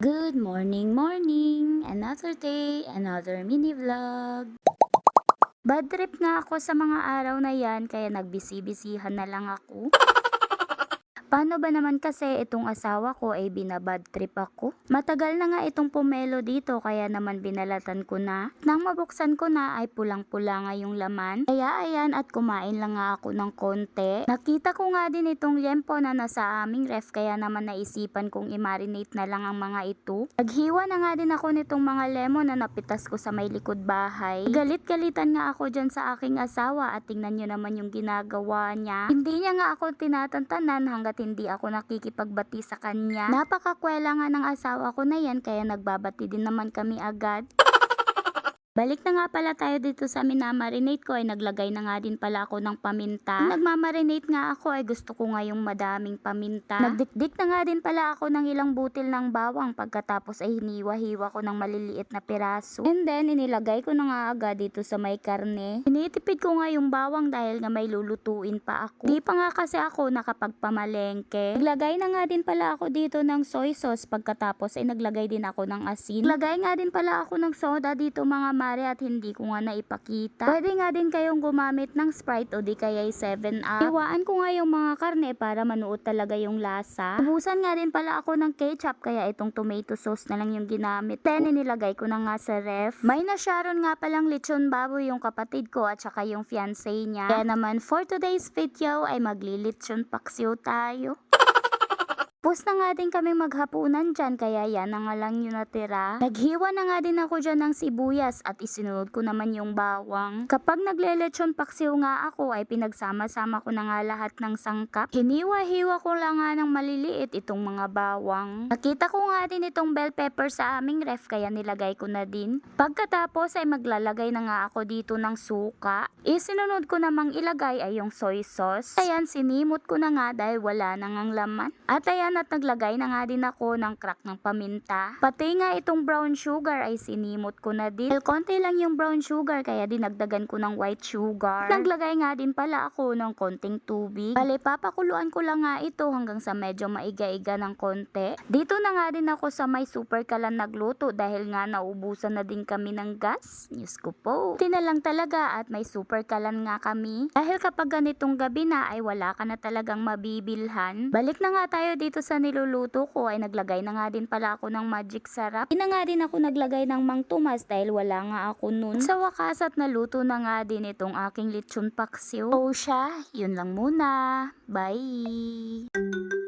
Good morning, morning! Another day, another mini vlog. Bad trip nga ako sa mga araw na yan, kaya nagbisi-bisihan na lang ako. Paano ba naman kasi itong asawa ko ay binabad trip ako? Matagal na nga itong pumelo dito kaya naman binalatan ko na. Nang mabuksan ko na ay pulang-pula nga yung laman. Kaya ayan at kumain lang nga ako ng konti. Nakita ko nga din itong liempo na nasa aming ref kaya naman naisipan kong i-marinate na lang ang mga ito. Naghiwa na nga din ako nitong mga lemon na napitas ko sa may likod bahay. Galit-galitan nga ako dyan sa aking asawa at tingnan nyo naman yung ginagawa niya. Hindi niya nga ako tinatantanan hanggat hindi ako nakikipagbati sa kanya. Napakakwela nga ng asawa ko na yan kaya nagbabati din naman kami agad. Balik na nga pala tayo dito sa minamarinate ko ay naglagay na nga din pala ako ng paminta. Nung Nagmamarinate nga ako ay gusto ko nga yung madaming paminta. Nagdikdik na nga din pala ako ng ilang butil ng bawang pagkatapos ay hiniwa-hiwa ko ng maliliit na piraso. And then inilagay ko na nga agad dito sa may karne. Tinitipid ko nga yung bawang dahil nga may lulutuin pa ako. Di pa nga kasi ako nakapagpamalengke. Naglagay na nga din pala ako dito ng soy sauce pagkatapos ay naglagay din ako ng asin. Naglagay nga din pala ako ng soda dito mga mare at hindi ko nga naipakita. Pwede nga din kayong gumamit ng Sprite o di kaya 7up. Iwaan ko nga yung mga karne para manuot talaga yung lasa. Ubusan nga din pala ako ng ketchup kaya itong tomato sauce na lang yung ginamit. Then inilagay ko na nga sa ref. May na Sharon nga palang lechon baboy yung kapatid ko at saka yung fiancé niya. Kaya naman for today's video ay maglilitsyon paksiw tayo. Tapos na nga din kami maghapunan dyan, kaya yan na nga lang yung natira. Naghiwa na nga din ako dyan ng sibuyas at isinunod ko naman yung bawang. Kapag naglelechon paksiw nga ako, ay pinagsama-sama ko na nga lahat ng sangkap. Hiniwa-hiwa ko lang nga ng maliliit itong mga bawang. Nakita ko nga din itong bell pepper sa aming ref, kaya nilagay ko na din. Pagkatapos ay maglalagay na nga ako dito ng suka. Isinunod ko namang ilagay ay yung soy sauce. Ayan, sinimot ko na nga dahil wala na ngang laman. At ayan, at naglagay na nga din ako ng crack ng paminta. Pati nga itong brown sugar ay sinimot ko na din. Dahil konti lang yung brown sugar kaya dinagdagan ko ng white sugar. Naglagay nga din pala ako ng konting tubig. Bale, papakuluan ko lang nga ito hanggang sa medyo maiga-iga ng konti. Dito na nga din ako sa may super kalan nagluto dahil nga naubusan na din kami ng gas. Diyos ko po. Buti na lang talaga at may super kalan nga kami. Dahil kapag ganitong gabi na ay wala ka na talagang mabibilhan. Balik na nga tayo dito sa niluluto ko ay naglagay na nga din pala ako ng magic sarap. Na nga din ako naglagay ng mang tumas dahil wala nga ako nun. Sa wakas at naluto na nga din itong aking lechon paksiw. O siya, yun lang muna. Bye!